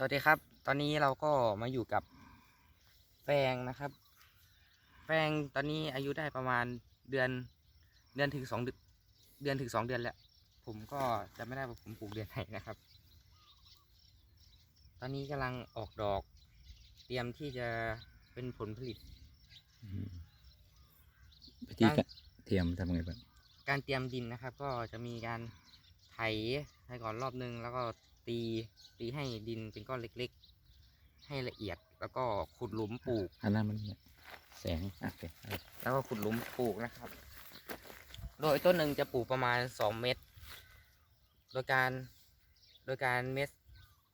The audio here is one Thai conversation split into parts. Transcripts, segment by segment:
สวัสดีครับ ตอนนี้เราก็มาอยู่กับแฟงนะครับ แฟงตอนนี้อายุได้ประมาณเดือนเดือนถึงสองเดือนเดือนถึงสองเดือนแล้ว ผมก็จะไม่ได้ว่าผมปลูกเดือนไหนนะครับ ตอนนี้กำลังออกดอก เตรียมที่จะเป็นผลผลิตอืมวิธีการเตรียมทำไงบ้างการเตรียมดินนะครับ ก็จะมีการไถไถก่อนรอบนึงแล้วก็ ตีตีให้ดินเป็นก้อนเล็กๆ ให้ละเอียดแล้วก็ขุดหลุมปลูก อันนั้นมันแสงอะโอเคเอาแล้วก็ขุดหลุมปลูกนะครับ โดยต้นหนึ่งจะปลูกประมาณสองเม็ดโดยการ โดยการเม็ด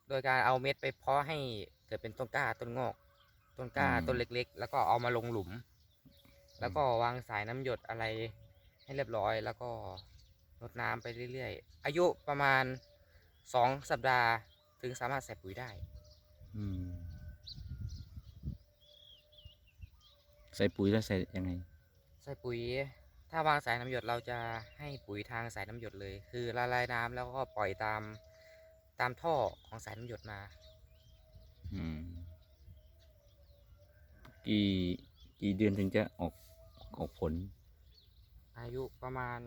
โดยการเอาเม็ดไปเพาะให้เกิดเป็นต้นกล้าต้นงอก ต้นกล้าต้นเล็ก ๆ แล้วก็เอามาลงหลุม แล้วก็วางสายน้ำหยดอะไรให้เรียบร้อย แล้วก็รดน้ำไปเรื่อยๆ อายุประมาณ สองสัปดาห์ถึงสามารถใส่ปุ๋ยได้ อืม ใส่ปุ๋ยแล้วใส่ยังไง ใส่ปุ๋ย ถ้าวางสายน้ำหยดเราจะให้ปุ๋ยทางสายน้ำหยดเลย คือละลายน้ำแล้วก็ปล่อยตามตามท่อของสายน้ำหยดมา อืม กี่กี่เดือนถึงจะออกออกผล อายุประมาณ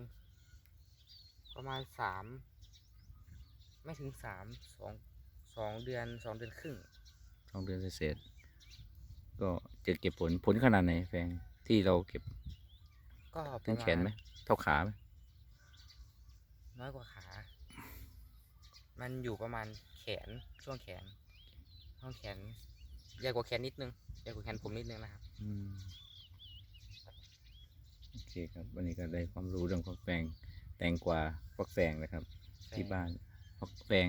ประมาณสาม ไม่ถึงสามสองสองเดือนสองเดือนครึ่งสองเดือนเศษๆก็จะเก็บผลผลขนาดไหนแฟงที่เราเก็บก็ปถึระงมาณแขนไหมเท่าขาไหมน้อยกว่าขา มันอยู่ประมาณแขนช่วงแขนช่วงแขนใหญ่กว่าแขนนิดนึงใหญ่กว่าแขนผมนิดนึงนะครับอืมโอเคครับ วันนี้ก็ได้ความรู้เรื่องฟักแฟงแตงกวาฟักแฟงนะครับ ที่บ้าน ฟักแฟง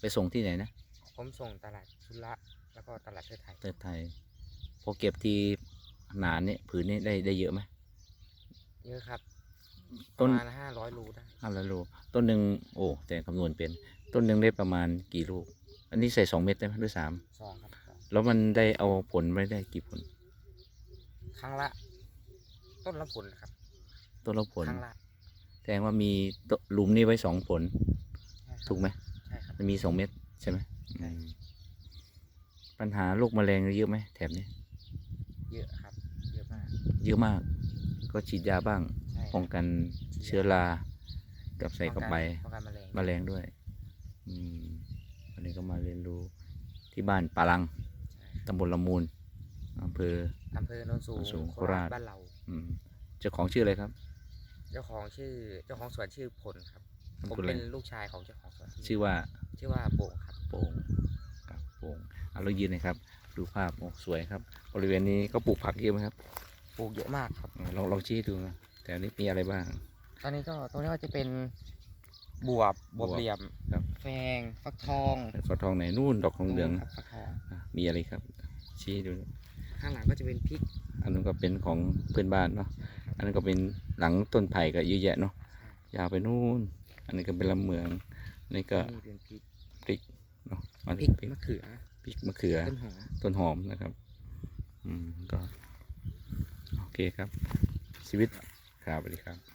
ไปส่งที่ไหนนะผมส่งตลาดชุระแล้วก็ตลาดเทอไทยประเทศไทยพอเก็บทีหนานเนี่ยผืนนี้ได้ได้เยอะไหมเยอะครับปต้ระนมาณห้าร้อยรูได้ห้าร้อยโลต้นหนึ่งโอ้แต่คำนวณเป็น ต้นหนึ่งได้ประมาณกี่ลูก อันนี้ใส่สองเม็ดได้ไหมหรือสามสองครับสองแล้วมันได้เอาผลไม่ได้กี่ผล ครั้งละ ต้นละผลครับต้นละผลครั้งละแสดงว่ามีต้นหลุมนี้ไว้สองผลใช่ครับ ถูกไหมใช่ครับมันมีสองเม็ดใช่ไหมใช่อืมปัญหาโรคแมลงเยอะไหมแถบนี้เยอะครับ เยอะมาก เยอะมาก ก็ฉีดยาบ้างใช่ป้องกันเชื้อรา กับใส่กระป้องใบป้องกันแมลงแมลงด้วย อืมวันนี้ก็มาเรียนรู้ที่บ้านปาลังใช่ครับตำบลละมูลอำเภอ อำเภอโนนสูงโนนสูงโคโคราราชชบ้านเรา อืมเจ้าของชื่ออะไรครับ เจ้าของชื่อ เจ้าของสวนชื่อผลครับนาม ผมสกุลอะไรเป็นลูกชายของเจ้าของสวนชื่อว่าชื่อว่าโป่งครับ โป่งกับโป่งเอาเรายืนหนะครับ ดูภาพโอ้สวยครับ บริเวณนี้ก็ปลูกผักเยอะไหมครับปลูกเยอะมากครับอ่าลองลองชี้ให้ดูนะแต่อันนี้มีอะไรบ้าง ตอนนี้ก็ตรงนี้ก็จะเป็นบวบบวบบวบเหลี่ยมครับ แฟงฟักทองฝักทองไหนนู่นดอกทองเหลืองครับฟักทองอะมีอะไรครับ ชี้ให้ดูข้างหลังก็จะเป็นพริกอันนั้นก็เป็นของเพื่อนบ้านเนาะอันนั้นก็เป็นหลังต้นไผ่ก็เยอะแยะเนาะยาวไปนู่น อันนี้ก็เป็นลำเหมืองอันนี่ก็นี่เป็นพริกพริกเนาะมาพริถึกงพริกมะเขือพริกมะเขือ ต้นหอม ต้นหอมนะครับ อืมก็ โอเคครับ ชีวิตครับสวัสดีครับ